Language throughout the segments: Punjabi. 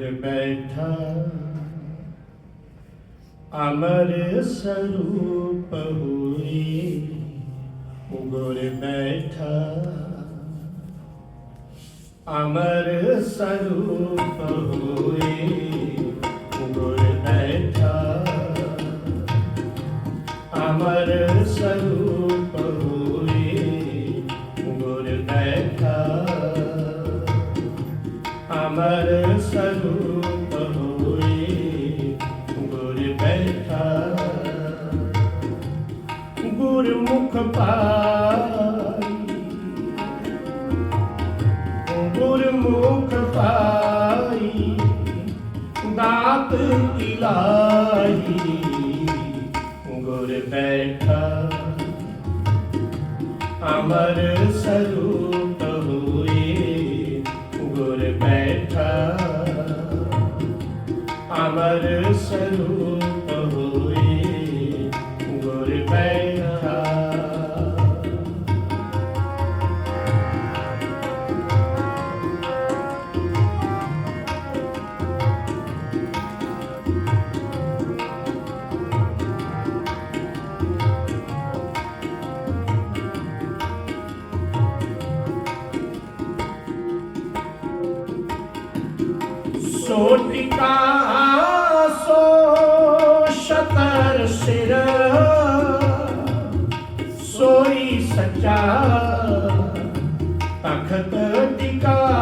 ਬੈਠਾ। ਅਮਰ ਸਰੂਪ ਹੋਈ ਗੁਰ ਬੈਠਾ। ਅਮਰ ਸਰੂਪ ਹੋਈ ਗੁਰ ਗੁਰਮੁਖ ਪਾਈ। ਗੁਰਮੁਖ ਪਾਈ, ਦਾਤ ਇਲਾਹੀ ਗੁਰ ਬੈਠਾ, ਅਮਰ ਸਰੂਪ ਹੋਏ। ਗੁਰ ਬੈਠਾ, ਅਮਰ ਸਰੂਪ ਸੋ ਟਿਕਾ ਸੋ ਸ਼ਤਰ ਸਿਰ ਸੋਈ ਸੱਚਾ ਤਖਤ ਟਿਕਾਈ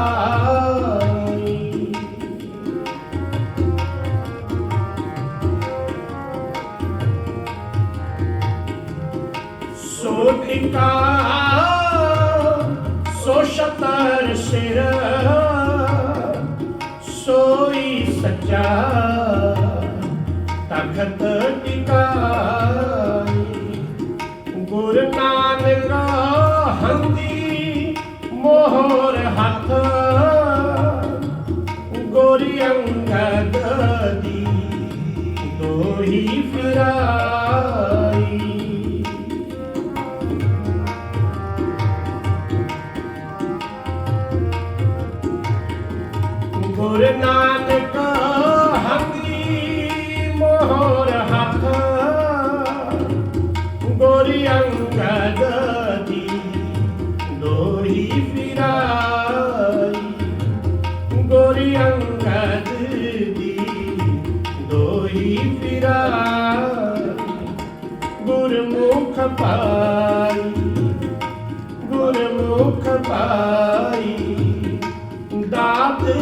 ਗੁਰ ਨਾਨਕ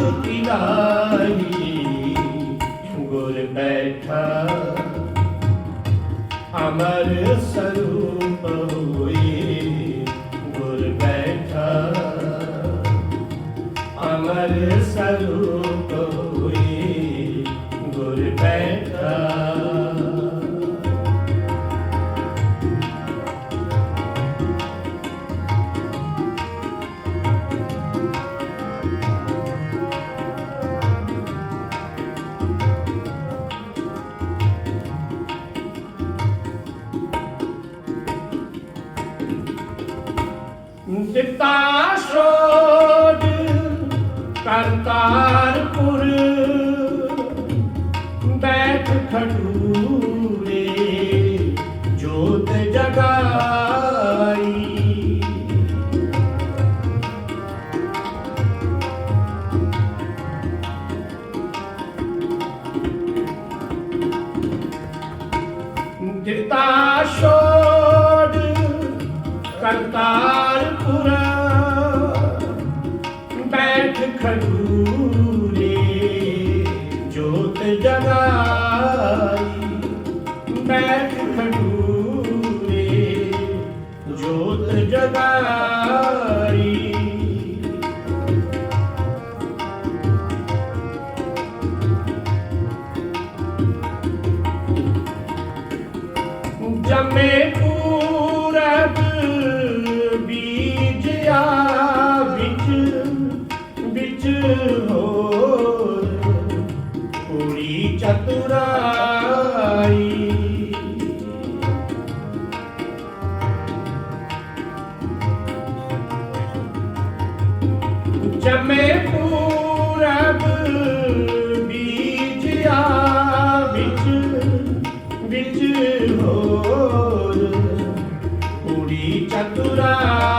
ਦਾਤ ਇਲਾਹੀ ਗੁਰ ਬੈਠਾ। ਅਮਰ ਸਰੂਪ tá caiu. ਦੀ ਚਤੁਰਾਈ। ਜਮੇ ਪੂਰਬ ਬੀਜਿਆ ਵਿੱਚ ਵਿੱਚ ਪੂਰੀ ਚਤੁਰਾਈ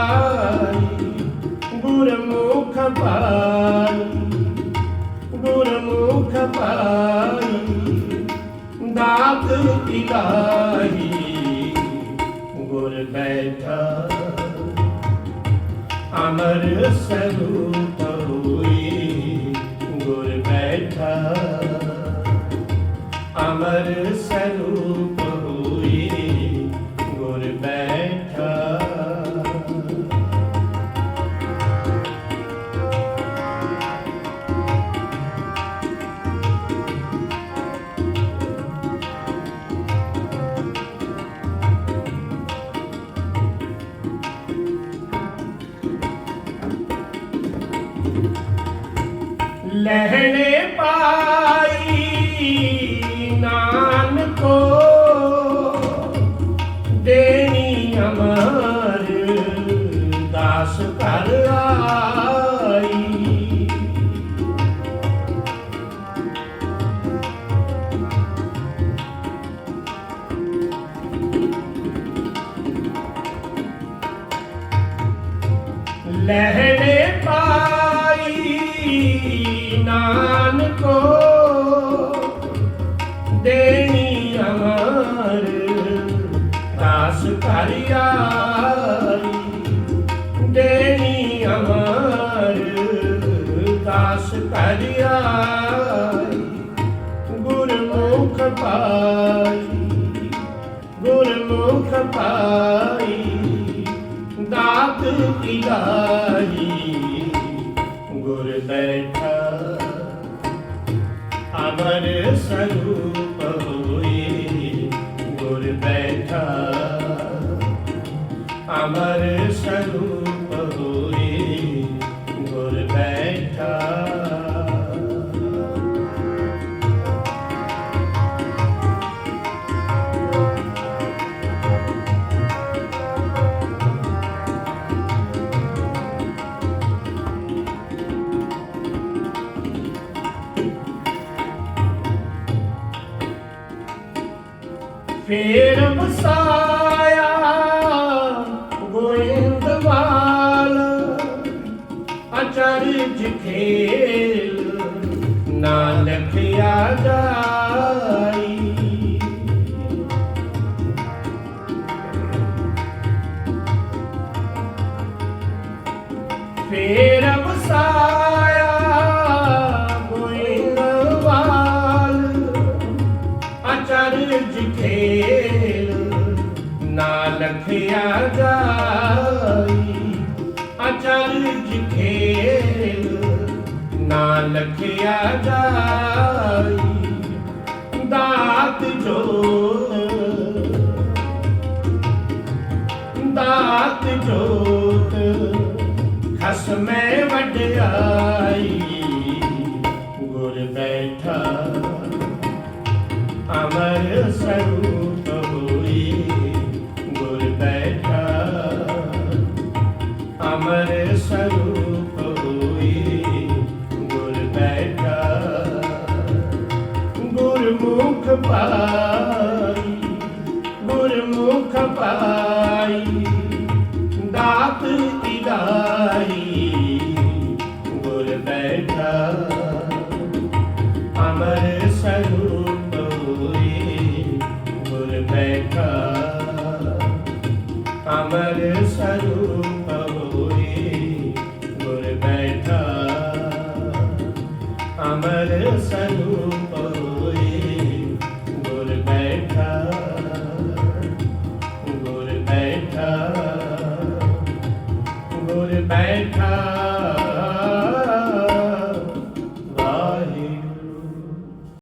ਦਾਤ ਇਲਾਹੀ ਗੁਰ ਬੈਠਾ। ਅਮਰ ਸਰੂਪ ਹੋਈ। ਗੁਰ ਬੈਠਾ। ਅਮਰ ਸਰੂਪ ਲਹਿਣੇ ਪਾਈ ਨਾਨਕੋ ਅਮਰ ਦਾਸ ਕਰ ਆਈ ਦੇਣੀ ਅਮਰ ਦਾਸ ਕਰ ਆਈ ਗੁਰਮੁਖ ਪਾਈ ਗੁਰਮੁਖ ਪਾਈ ਦਾਤ ਇਲਾਹੀ ਗੁਰ ਬੈਠਾ ਅਮਰ ਸਰੂਪ ਬੈਠਾ। ਅਮਰ ਸਰੂਪ ਫੇਰ ਵਸਾਇਆ ਗੋਇੰਦਵਾਲ ਅਚਰਜ ਖੇਲ ਨਾਨਕ ਆ ਜਾਈ ਫੇਰ ਵਸਾਇਆ ਗੋਇੰਦਵਾਲ ਅਚਰਜ ਖੇਲ ਨਾਨਕ ਆ ਜਾਈ ਅਚਰਜ ਖੇਲ ਨਾਨਕ ਆ ਜਾਈ ਦਾਤ ਜੋਤ ਦਾਤ ਜੋਤ ਖਸਮੇ ਵਡਿਆਈ ਅਮਰ ਸਰੂਪ ਹੋਈ ਗੁਰ ਬੈਠਾ। ਗੁਰਮੁਖ ਪਾ ਅਮਰ ਸਰੂਪ